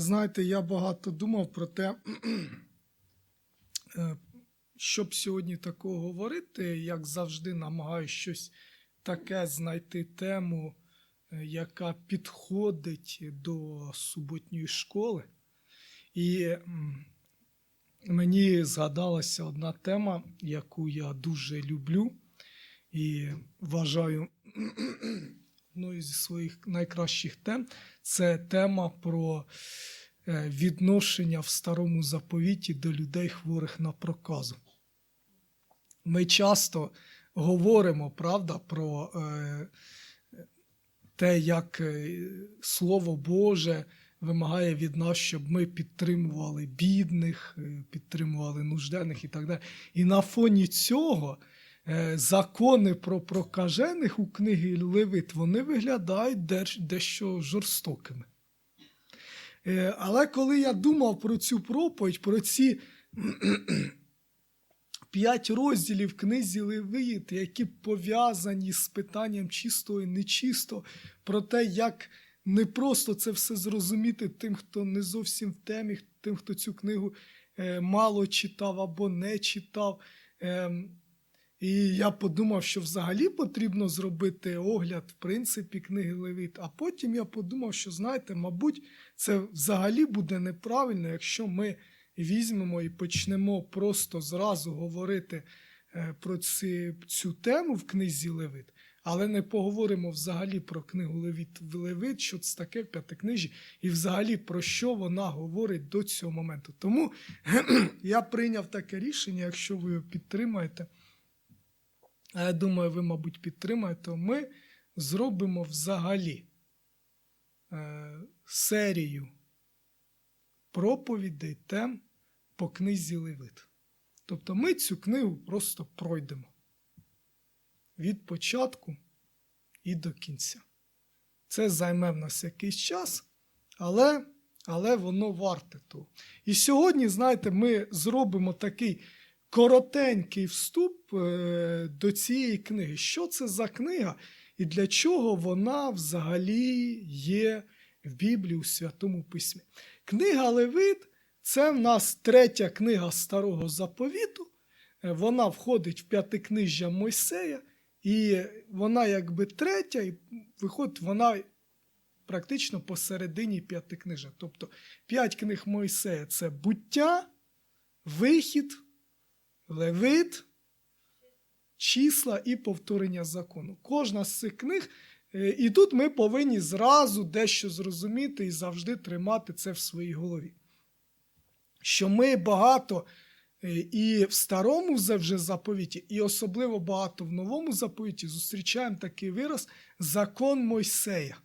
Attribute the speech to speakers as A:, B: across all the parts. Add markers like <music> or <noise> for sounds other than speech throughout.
A: Знаєте, я багато думав про те, <clears throat> е, щоб сьогодні такого говорити, як завжди, намагаюся щось таке знайти тему, е, яка підходить до суботньої школи. І мені згадалася одна тема, яку я дуже люблю і вважаю одною зі своїх найкращих тем. Це тема про е, відношення в старому заповіті до людей, хворих на проказу. Ми часто говоримо, правда, про е, те, як е, Слово Боже вимагає від нас, щоб ми підтримували бідних, підтримували нужденних і так далі. І на фоні цього закони про прокажених у книги Левит вони виглядають дещо жорстокими. Е, Але коли я думав про цю проповідь, про ці <clears throat> п'ять розділів книзі Левит, які пов'язані з питанням чистого і нечистого, про те, як не просто це все зрозуміти тим, хто не зовсім в темі, тим, хто цю книгу е, мало читав або не читав. І я подумав, що взагалі потрібно зробити огляд, в принципі, книги Левит. А потім я подумав, що знаєте, мабуть, це взагалі буде неправильно, якщо ми візьмемо і почнемо просто зразу говорити е, про ці, цю тему в книзі Левит, але не поговоримо взагалі про книгу Левит, Левит, що це таке в п'ятикнижі, і взагалі про що вона говорить до цього моменту. Тому <clears throat> я прийняв таке рішення, якщо ви його підтримаєте. А я думаю, ви, мабуть, підтримаєте, ми зробимо взагалі е, серію проповідей тем по книзі Левит. Тобто ми цю книгу просто пройдемо від початку і до кінця. Це займе в нас якийсь час, але, але воно варте того. І сьогодні, знаєте, ми зробимо такий коротенький вступ е, до цієї книги. Що це за книга і для чого вона взагалі є в Біблії у Святому Письмі? Книга Левит це в нас третя книга Старого Заповіту. Е, Вона входить в п'ятикнижжя Мойсея, і вона якби третя, і виходить, вона практично посередині п'ятикнижжя. Тобто п'ять книг Мойсея це буття, вихід, левит, числа і повторення закону. Кожна з цих книг. е, І тут ми повинні зразу дещо зрозуміти і завжди тримати це в своїй голові. Що ми багато е, і в старому вже заповіті, і особливо багато в новому заповіті зустрічаємо такий вираз закон Мойсея.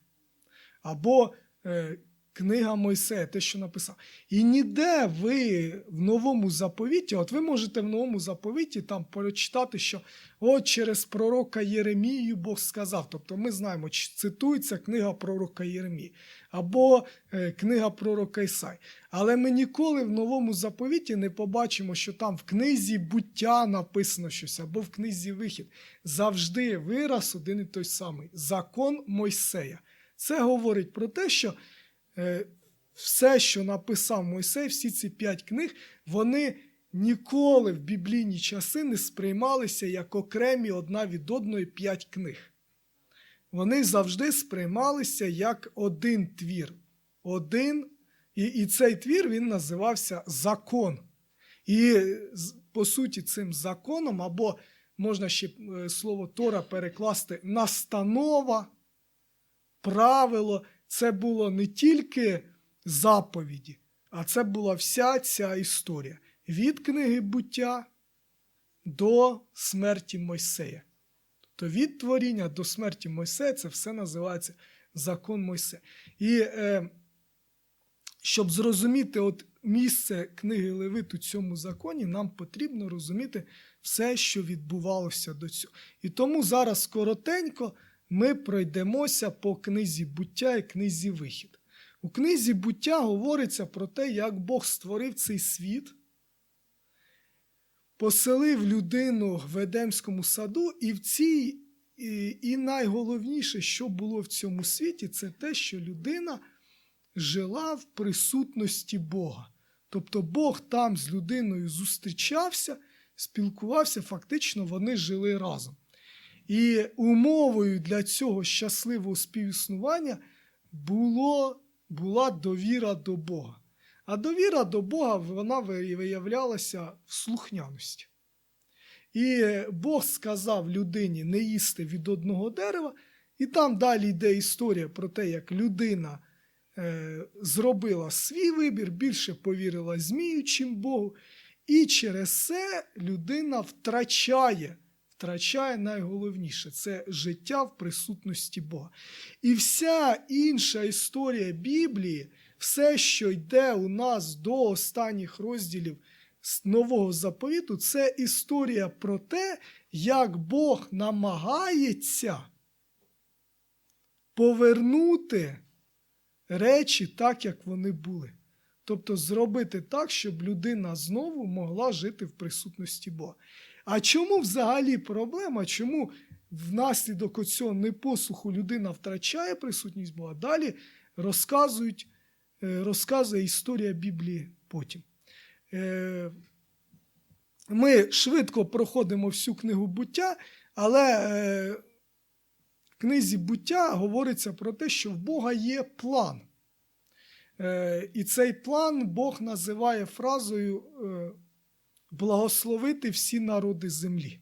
A: Або е, книга Мойсея, те, що написав. І ніде ви в новому заповіті, от ви можете в новому заповіті там прочитати, що от через пророка Єремію Бог сказав. Тобто ми знаємо, чи цитується книга пророка Єремії або е, книга пророка Ісай. Але ми ніколи в новому заповіті не побачимо, що там в книзі буття написано щось, або в книзі вихід. Завжди вираз один і той самий закон Мойсея. Це говорить про те, що все, що написав Мойсей, всі ці п'ять книг, вони ніколи в біблійні часи не сприймалися як окремі одна від одної п'ять книг. Вони завжди сприймалися як один твір. Один, і, і цей твір він називався закон. І по суті, цим законом, або можна ще е, слово Тора перекласти настанова, правило, це було не тільки заповіді, а це була вся ця історія. Від книги буття до смерті Мойсея. Тобто від творіння до смерті Мойсея це все називається закон Мойсея. І е, щоб зрозуміти от місце книги Левит у цьому законі, нам потрібно розуміти все, що відбувалося до цього. І тому зараз коротенько ми пройдемося по книзі буття і книзі вихід. У книзі буття говориться про те, як Бог створив цей світ, поселив людину в Едемському саду, і в цій, і, і найголовніше, що було в цьому світі, це те, що людина жила в присутності Бога. Тобто Бог там з людиною зустрічався, спілкувався, фактично вони жили разом. І умовою для цього щасливого співіснування було, була довіра до Бога. А довіра до Бога вона виявлялася в слухняності. І Бог сказав людині не їсти від одного дерева, і там далі йде історія про те, як людина е, зробила свій вибір, більше повірила Змію, чим Богу. І через це людина втрачає, втрачає найголовніше це життя в присутності Бога. І вся інша історія Біблії, все, що йде у нас до останніх розділів нового заповіту, це історія про те, як Бог намагається повернути речі так, як вони були. Тобто зробити так, щоб людина знову могла жити в присутності Бога. А чому взагалі проблема? Чому внаслідок оцього непослуху людина втрачає присутність Бога? Далі розказують, е, розказує історія Біблії потім. Е, Ми швидко проходимо всю книгу буття, але е, в книзі буття говориться про те, що в Бога є план. І цей план Бог називає фразою благословити всі народи землі.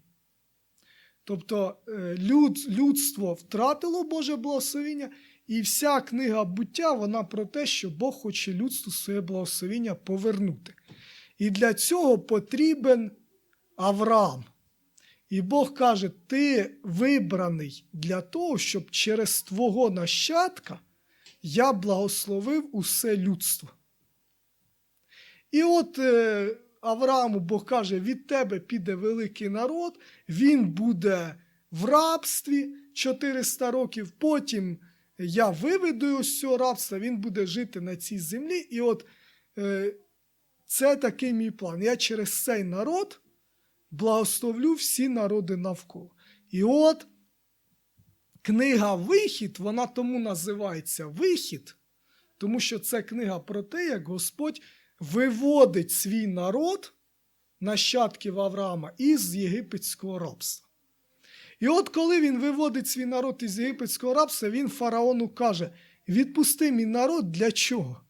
A: Тобто е, люд, людство втратило Боже благословіння, і вся книга буття вона про те, що Бог хоче людству своє благословіння повернути. І для цього потрібен Авраам. І Бог каже: ти вибраний для того, щоб через твого нащадка я благословив усе людство. І от е, Аврааму Бог каже: від тебе піде великий народ, він буде в рабстві 400 років, потім я виведу з цього рабства, він буде жити на цій землі. І от е, це такий мій план. Я через цей народ благословлю всі народи навколо. І от книга Вихід, вона тому називається Вихід, тому що це книга про те, як Господь виводить свій народ, нащадків Авраама, із єгипетського рабства. І от коли він виводить свій народ із єгипетського рабства, він фараону каже: відпусти мій народ для чого?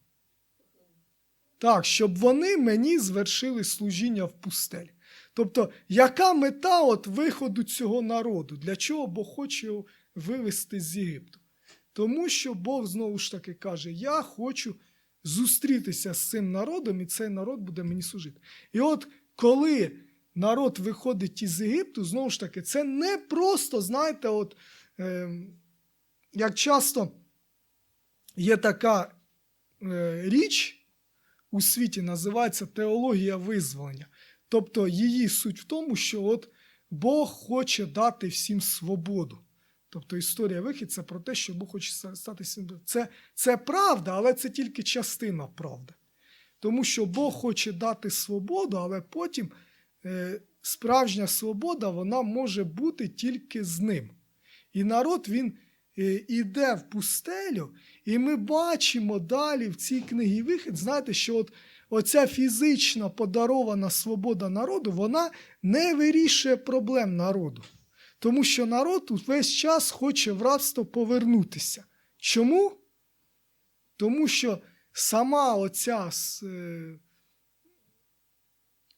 A: Так, щоб вони мені звершили служіння в пустелі. Тобто, яка мета от виходу цього народу? Для чого Бог хоче його вивести з Єгипту? Тому що Бог знову ж таки каже: Я хочу зустрітися з цим народом, і цей народ буде мені служити. І от коли народ виходить із Єгипту, знову ж таки, це не просто, знаєте, от, е, як часто є така е, річ у світі, називається теологія визволення. Тобто її суть в тому, що от Бог хоче дати всім свободу. Тобто історія вихід це про те, що Бог хоче стати всім. Це, це правда, але це тільки частина правди. Тому що Бог хоче дати свободу, але потім е, справжня свобода вона може бути тільки з ним. І народ він е, іде в пустелю, і ми бачимо далі в цій книгі вихід, знаєте, що от оця фізична подарована свобода народу, вона не вирішує проблем народу. Тому що народ весь час хоче в рабство повернутися. Чому? Тому що сама оця е,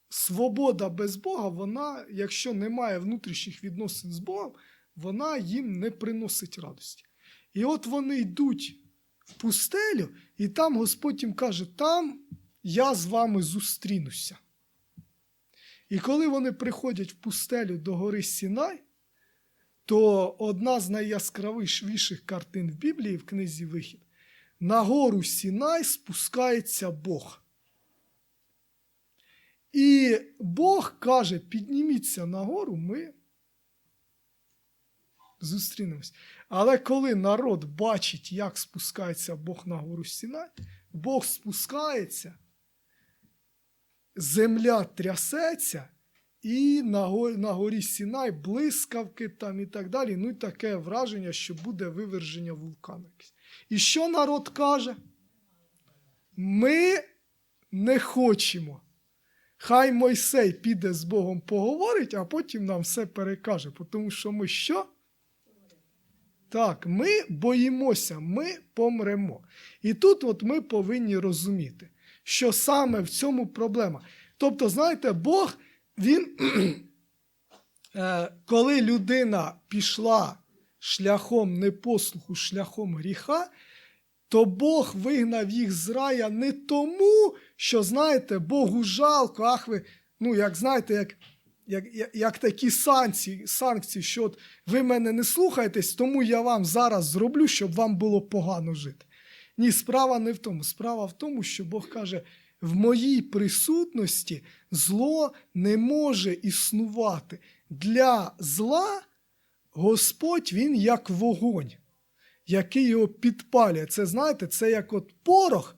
A: свобода без Бога, вона, якщо немає внутрішніх відносин з Богом, вона їм не приносить радості. І от вони йдуть в пустелю, і там Господь їм каже, там я з вами зустрінуся. І коли вони приходять в пустелю до гори Сінай, то одна з найяскравіших картин в Біблії в книзі Вихід на гору Сінай спускається Бог. І Бог каже: підніміться на гору, ми зустрінемось. Але коли народ бачить, як спускається Бог на гору Сінай, Бог спускається, земля трясеться, і на горі, на горі Сінай блискавки там і так далі. Ну і таке враження, що буде виверження вулкану. І що народ каже? ми не хочемо. Хай Мойсей піде з Богом поговорить, а потім нам все перекаже. Тому що ми що? Так, ми боїмося, ми помремо. І тут от ми повинні розуміти, що саме в цьому проблема. Тобто, знаєте, Бог, він, <clears throat> е, коли людина пішла шляхом непослуху, шляхом гріха, то Бог вигнав їх з рая не тому, що, знаєте, Богу жалко, ах ви, ну, як знаєте, як, як, як, такі санкції, санкції, що от ви мене не слухаєтесь, тому я вам зараз зроблю, щоб вам було погано жити. Ні, справа не в тому. Справа в тому, що Бог каже, в моїй присутності зло не може існувати. Для зла Господь він як вогонь який його підпалює. Це знаєте, це як от порох,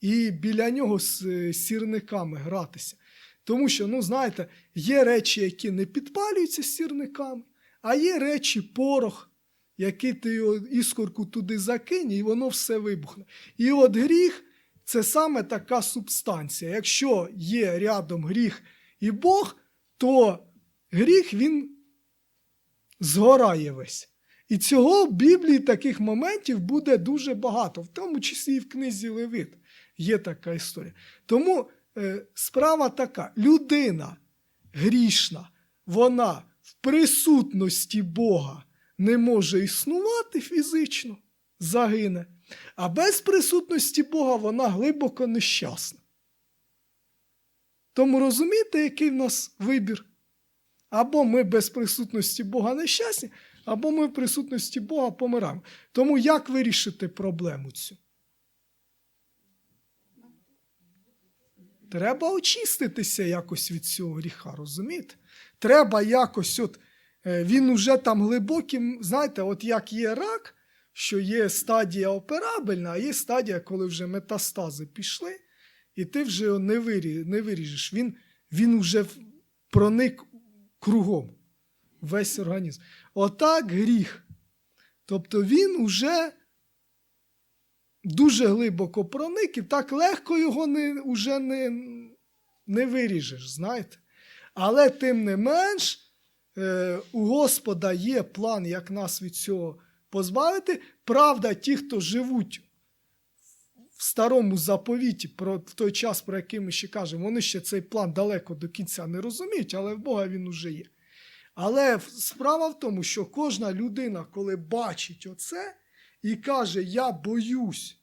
A: і біля нього з е, сірниками гратися. Тому що, ну, знаєте, є речі, які не підпалюються сірниками, а є речі, порох, який ти його іскорку туди закинь, і воно все вибухне. І от гріх це саме така субстанція. Якщо є рядом гріх і Бог, то гріх він згорає весь. І цього в Біблії таких моментів буде дуже багато, в тому числі і в книзі Левит є така історія. Тому е, справа така: людина грішна, вона в присутності Бога не може існувати фізично, загине, а без присутності Бога вона глибоко нещасна. Тому розумієте, який в нас вибір? Або ми без присутності Бога нещасні, або ми в присутності Бога помираємо. Тому як вирішити проблему цю? Треба очиститися якось від цього гріха, розумієте? Треба якось, от е, він уже там глибоким, знаєте, от як є рак, що є стадія операбельна, а є стадія, коли вже метастази пішли, і ти вже не, вирі, не виріжеш. Він, він вже проник кругом весь організм. Отак гріх. Тобто він уже дуже глибоко проник і так легко його не, уже не, не виріжеш, знаєте. Але тим не менш, е, у Господа є план, як нас від цього позбавити. Правда, ті, хто живуть в старому заповіті, про в той час, про який ми ще кажемо, вони ще цей план далеко до кінця не розуміють, але в Бога він уже є. Але справа в тому, що кожна людина, коли бачить оце і каже, я боюсь,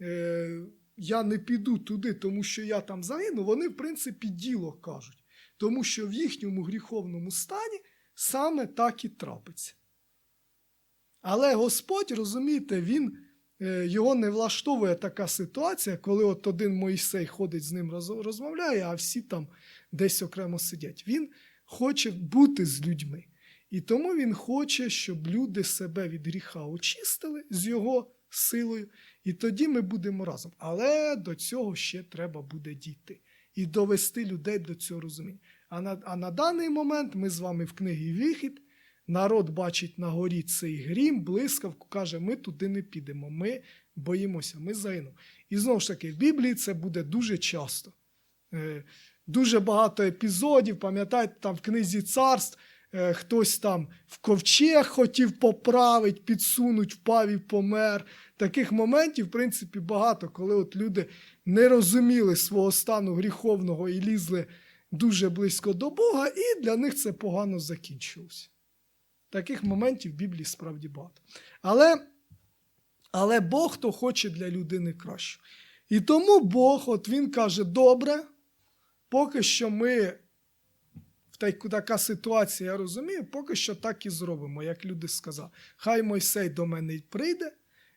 A: е, я не піду туди, тому що я там загину, вони, в принципі, діло кажуть. Тому що в їхньому гріховному стані саме так і трапиться. Але Господь, розумієте, він, е, його не влаштовує така ситуація, коли от один Моїсей ходить з ним розмовляє, а всі там десь окремо сидять. Він хоче бути з людьми. І тому він хоче, щоб люди себе від гріха очистили з його силою, і тоді ми будемо разом. Але до цього ще треба буде дійти і довести людей до цього розуміння. А на, а на даний момент ми з вами в книгі Вихід. Народ бачить на горі цей грім, блискавку, каже, ми туди не підемо, ми боїмося, ми загинемо. І знову ж таки, в Біблії це буде дуже часто. Е, Дуже багато епізодів, пам'ятаєте, там в книзі царств е, хтось там в ковчег хотів поправити, підсунуть, впав і помер. Таких моментів, в принципі, багато, коли от люди не розуміли свого стану гріховного і лізли дуже близько до Бога, і для них це погано закінчилося. Таких моментів в Біблії справді багато. Але, але Бог то хоче для людини краще. І тому Бог, от він каже, добре, поки що ми в така ситуація, я розумію, поки що так і зробимо, як люди сказали. Хай Мойсей до мене прийде,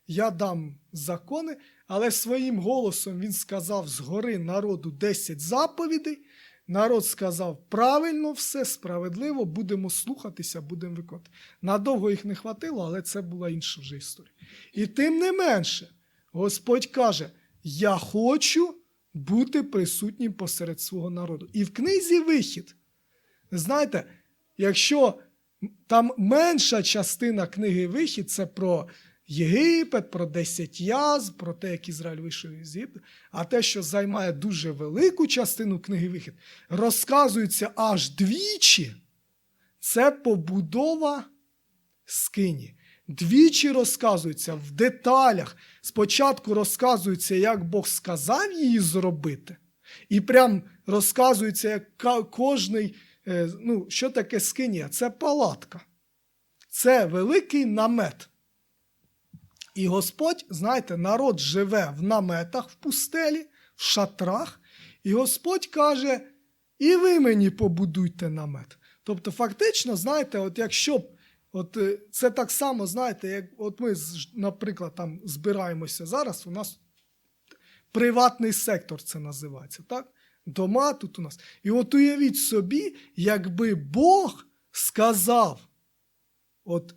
A: я дам закони, але своїм голосом він сказав згори народу 10 заповідей. Народ сказав правильно все, справедливо, будемо слухатися, будемо виконувати. Надовго їх не хватило, але це була інша вже історія. І тим не менше, Господь каже: Я хочу бути присутнім посеред свого народу. І в книзі вихід. Знаєте, якщо там менша частина книги вихід це про Єгипет, про 10 язв, про те, як Ізраїль вийшов із Єгипту, а те, що займає дуже велику частину книги Вихід, розказується аж двічі. Це побудова скині. Двічі розказується в деталях. Спочатку розказується, як Бог сказав її зробити, і прям розказується, як кожний, е, ну, що таке скинія? Це палатка. Це великий намет. І Господь, знаєте, народ живе в наметах в пустелі, в шатрах, і Господь каже: і ви мені побудуйте намет. Тобто, фактично, знаєте, от якщо От е, це так само, знаєте, як от ми, наприклад, там збираємося зараз, у нас приватний сектор це називається, так? Дома тут у нас. І от уявіть собі, якби Бог сказав, от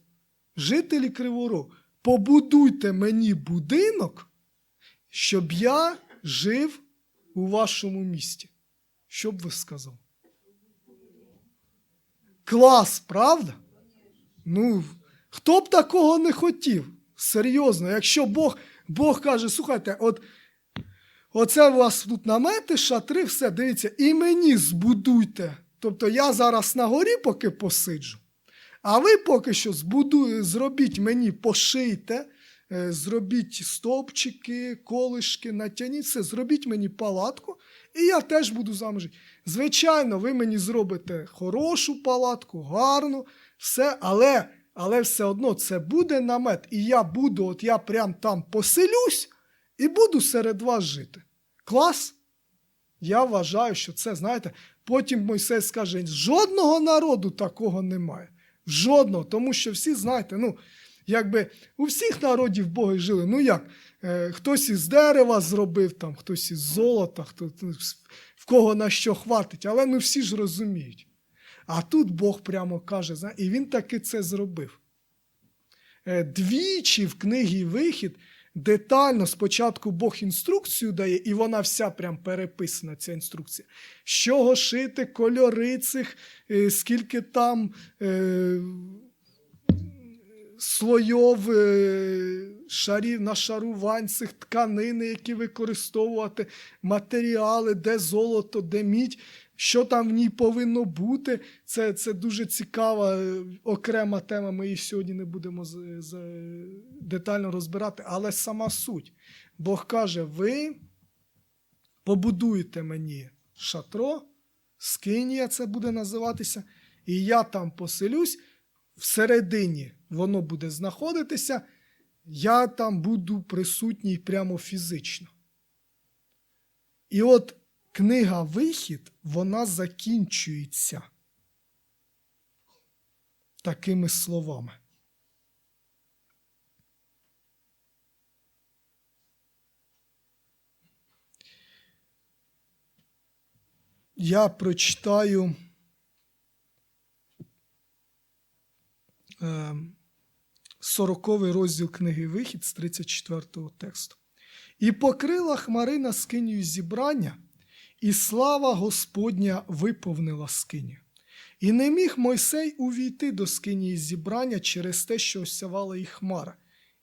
A: жителі Криворогу, побудуйте мені будинок, щоб я жив у вашому місті. Що б ви сказали? Клас, правда? Ну, хто б такого не хотів? Серйозно, якщо Бог, Бог каже, слухайте, от оце у вас тут намети, шатри, все, дивіться, і мені збудуйте. Тобто я зараз на горі поки посиджу, а ви поки що збудує, зробіть мені, пошийте, е, зробіть стовпчики, колишки, натягніть все, зробіть мені палатку, і я теж буду з. Звичайно, ви мені зробите хорошу палатку, гарну, все, але, але все одно це буде намет, і я буду, от я прям там поселюсь і буду серед вас жити. Клас? Я вважаю, що це, знаєте, потім Мойсей скаже, жодного народу такого немає. Жодного, тому що всі, знаєте, ну, якби у всіх народів боги жили. Ну як, е, хтось із дерева зробив, там, хтось із золота, хто, ну, в кого на що хватить, але ну всі ж розуміють. А тут Бог прямо каже, знає, і він таки це зробив. Е, Двічі в книгі Вихід детально спочатку Бог інструкцію дає, і вона вся прям переписана, ця інструкція. З чого шити, кольори цих, е, скільки там е, слойов, е, шарів, нашарувань цих тканини, які використовувати, матеріали, де золото, де мідь. Що там в ній повинно бути, це, це дуже цікава е, окрема тема. Ми її сьогодні не будемо з, з, детально розбирати, але сама суть. Бог каже: ви побудуєте мені шатро, скинія це буде називатися, і я там поселюсь, всередині воно буде знаходитися, я там буду присутній прямо фізично. І от книга Вихід, вона закінчується такими словами. Я прочитаю е, 40 розділ книги Вихід з 34 тексту. І покрила хмарина скинію зібрання, і слава Господня виповнила скиню. І не міг Мойсей увійти до скинії зібрання через те, що осявала їх хмара,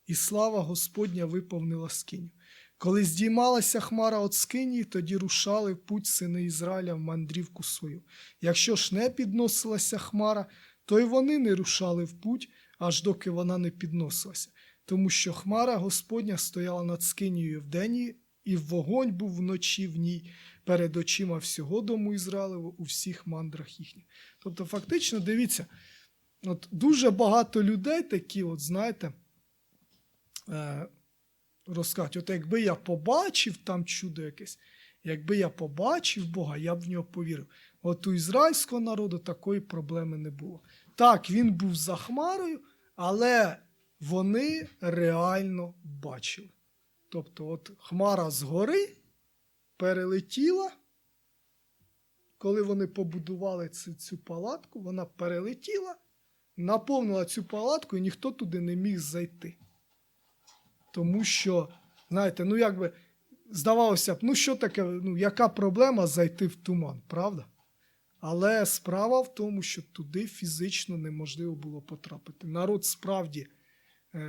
A: і слава Господня виповнила скиню. Коли здіймалася хмара от скинії, тоді рушали путь сини Ізраїля в мандрівку свою. Якщо ж не підносилася хмара, то й вони не рушали в путь, аж доки вона не підносилася. Тому що хмара Господня стояла над скинією вдень, і вогонь був вночі в ній перед очима всього дому Ізраїлеву у всіх мандрах їхніх. Тобто, фактично, дивіться, от дуже багато людей такі, от знаєте, е, розкажуть, от якби я побачив там чудо якесь, якби я побачив Бога, я б в нього повірив. От у ізраїльського народу такої проблеми не було. Так, він був за хмарою, але вони реально бачили. Тобто, от хмара згори перелетіла, коли вони побудували цю, цю палатку, вона перелетіла, наповнила цю палатку, і ніхто туди не міг зайти. Тому що, знаєте, ну якби здавалося б, ну що таке, ну яка проблема зайти в туман, правда? Але справа в тому, що туди фізично неможливо було потрапити. Народ справді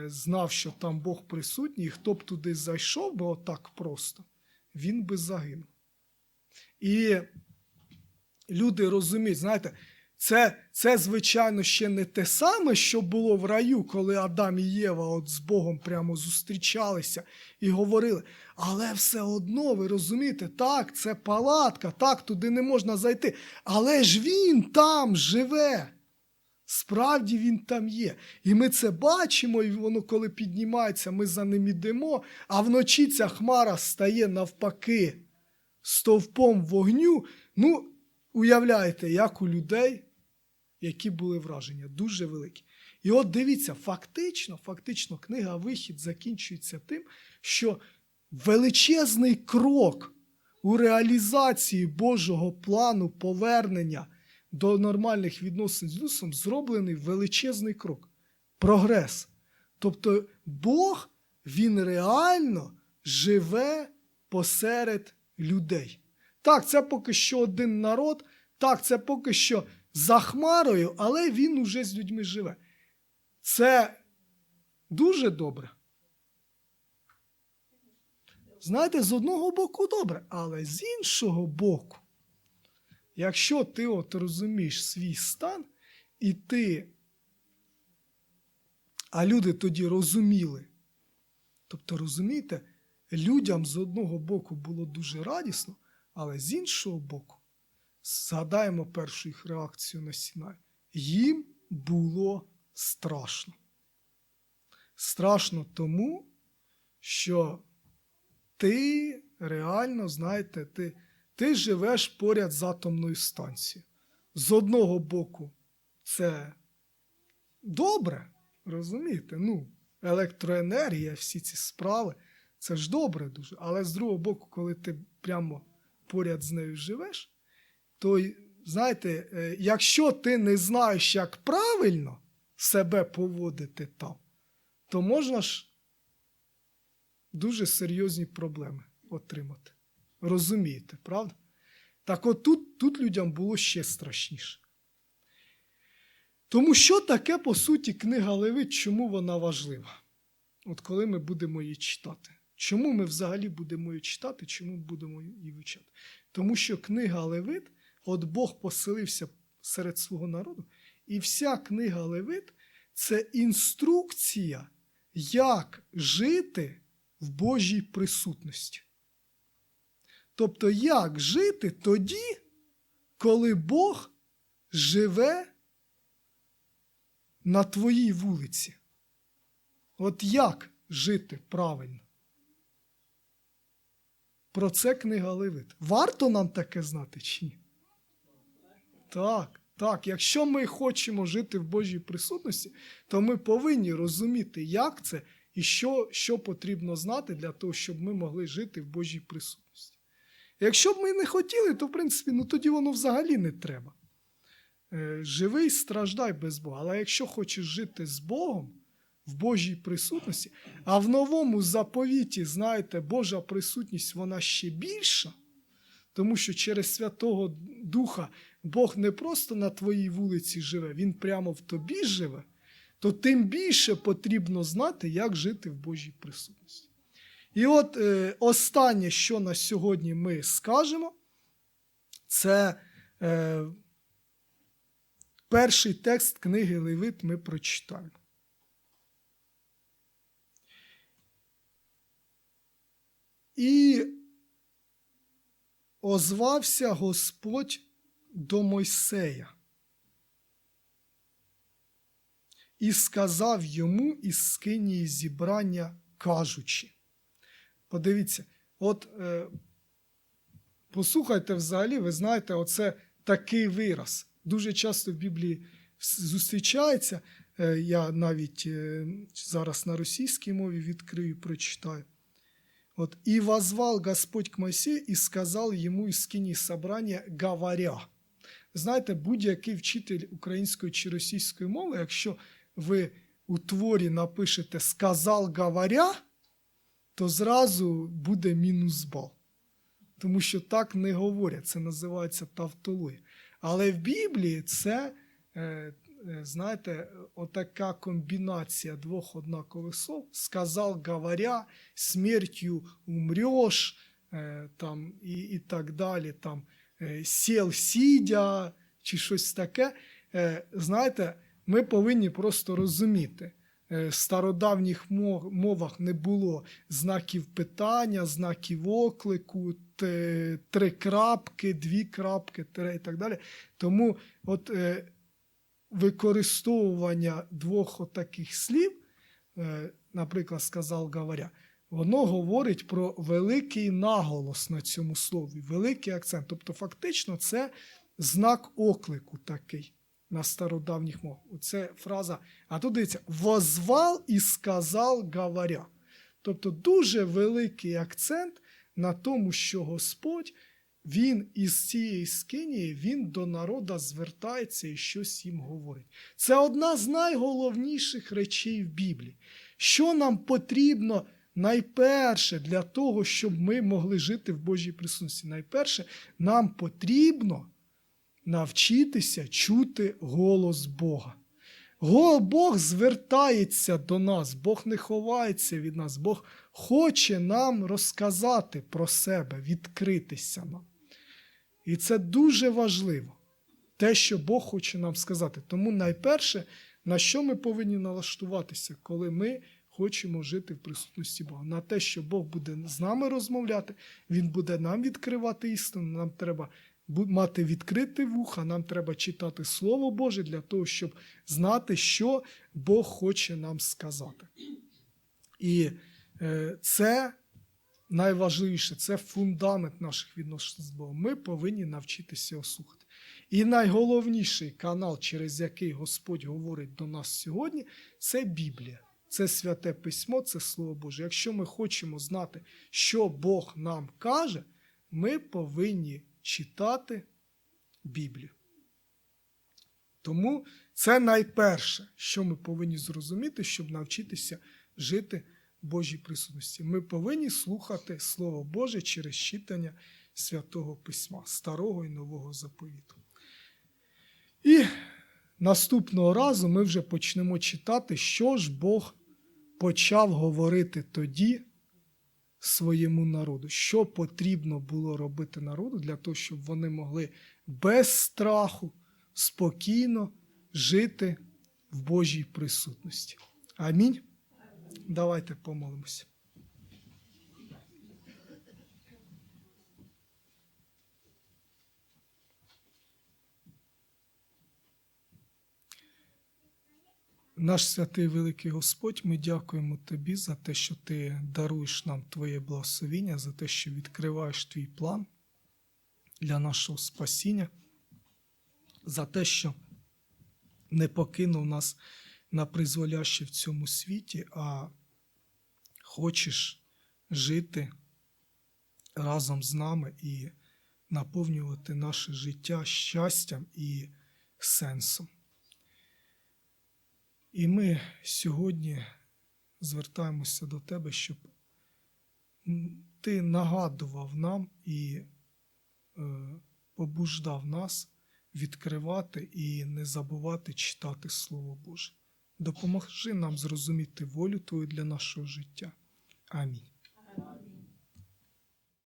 A: знав, що там Бог присутній, і хто б туди зайшов би отак просто, він би загинув. І люди розуміють, знаєте, це, це, звичайно, ще не те саме, що було в раю, коли Адам і Єва от з Богом прямо зустрічалися і говорили. Але все одно, ви розумієте, так, це палатка, так, туди не можна зайти. Але ж він там живе. Справді він там є. І ми це бачимо, і воно, коли піднімається, ми за ним ідемо, а вночі ця хмара стає навпаки стовпом вогню. Ну, уявляєте, як у людей, які були враження, дуже великі. І от дивіться, фактично, фактично, книга Вихід закінчується тим, що величезний крок у реалізації Божого плану повернення до нормальних відносин з Ісусом зроблений величезний крок. Прогрес. Тобто Бог, Він реально живе посеред людей. Так, це поки що один народ, так, це поки що за хмарою, але він уже з людьми живе. Це дуже добре. Знаєте, з одного боку добре, але з іншого боку, якщо ти от розумієш свій стан, і ти, а люди тоді розуміли, тобто, розумієте, людям з одного боку було дуже радісно, але з іншого боку, згадаємо першу їх реакцію на Сінай, їм було страшно. Страшно тому, що ти реально, знаєте, ти, ти живеш поряд з атомною станцією. З одного боку, це добре, розумієте? Ну, електроенергія, всі ці справи, це ж добре дуже. Але з другого боку, коли ти прямо поряд з нею живеш, то, знаєте, е, якщо ти не знаєш, як правильно себе поводити там, то можна ж дуже серйозні проблеми отримати. Розумієте, правда? Так от тут, тут людям було ще страшніше. Тому що таке, по суті, книга Левит, чому вона важлива? От коли ми будемо її читати. Чому ми взагалі будемо її читати, чому будемо її вивчати? Тому що книга Левит, от Бог поселився серед свого народу, і вся книга Левит це інструкція, як жити в Божій присутності. Тобто, як жити тоді, коли Бог живе на твоїй вулиці? От як жити правильно? Про це книга Левит. Варто нам таке знати чи ні? Так, так. Якщо ми хочемо жити в Божій присутності, то ми повинні розуміти, як це і що, що потрібно знати для того, щоб ми могли жити в Божій присутності. Якщо б ми не хотіли, то в принципі ну, тоді воно взагалі не треба. Е, Живий, страждай без Бога. Але якщо хочеш жити з Богом в Божій присутності, а в новому заповіті, знаєте, Божа присутність вона ще більша, тому що через Святого Духа Бог не просто на твоїй вулиці живе, Він прямо в тобі живе то тим більше потрібно знати, як жити в Божій присутності. І от е, останнє, що на сьогодні ми скажемо, це е, перший текст книги Левит ми прочитаємо. І озвався Господь до Мойсея. і сказав йому із скинії зібрання, кажучи. Подивіться, от е, послухайте взагалі, ви знаєте, оце такий вираз. Дуже часто в Біблії зустрічається. Е, я навіть е, зараз на російській мові відкрию і прочитаю. От, «И возвал Господь к Моисею і сказав йому із скині собрання, говоря. Знаєте, будь-який вчитель української чи російської мови, якщо ви у творі напишете сказал говоря, то зразу буде мінус бал. Тому що так не говорять, це називається тавтологія. Але в Біблії це е, е, знаєте, отака комбінація двох однакових слов. Сказав, говоря, смертю умреш, е, там, і, і так далі. Там, сіл сідя чи щось таке. Знаєте, ми повинні просто розуміти. Е, стародавніх мовах не було знаків питання, знаків оклику, три крапки, дві крапки, тире і так далі. Тому от е, використовування двох отаких слів, е, наприклад, сказав говоря, воно говорить про великий наголос на цьому слові, великий акцент. Тобто, фактично, це знак оклику такий на стародавніх мовах. Оце фраза. А тут дивіться, возвал і сказав говоря. Тобто дуже великий акцент на тому, що Господь, він із цієї скинії, він до народа звертається і щось їм говорить. Це одна з найголовніших речей в Біблії. Що нам потрібно найперше для того, щоб ми могли жити в Божій присутності? Найперше, нам потрібно навчитися чути голос Бога. Бог звертається до нас, Бог не ховається від нас, Бог хоче нам розказати про себе, відкритися нам. І це дуже важливо, те, що Бог хоче нам сказати. Тому найперше, на що ми повинні налаштуватися, коли ми хочемо жити в присутності Бога? На те, що Бог буде з нами розмовляти, Він буде нам відкривати істину, нам треба мати відкрите вуха, нам треба читати Слово Боже для того, щоб знати, що Бог хоче нам сказати. І е, це найважливіше, це фундамент наших відносин з Богом. Ми повинні навчитися слухати. І найголовніший канал, через який Господь говорить до нас сьогодні, це Біблія. Це святе письмо, це Слово Боже. Якщо ми хочемо знати, що Бог нам каже, ми повинні читати Біблію. Тому це найперше, що ми повинні зрозуміти, щоб навчитися жити в Божій присутності. Ми повинні слухати Слово Боже через читання Святого Письма, Старого і Нового заповіту. І наступного разу ми вже почнемо читати, що ж Бог почав говорити тоді своєму народу, що потрібно було робити народу для того, щоб вони могли без страху спокійно жити в Божій присутності. Амінь. Давайте помолимося. Наш святий великий Господь, ми дякуємо Тобі за те, що Ти даруєш нам Твоє благословіння, за те, що відкриваєш твій план для нашого спасіння, за те, що не покинув нас на призволяще в цьому світі, а хочеш жити разом з нами і наповнювати наше життя щастям і сенсом. І ми сьогодні звертаємося до тебе, щоб ти нагадував нам і е, побуждав нас відкривати і не забувати читати Слово Боже. Допоможи нам зрозуміти волю Твою для нашого життя. Амінь.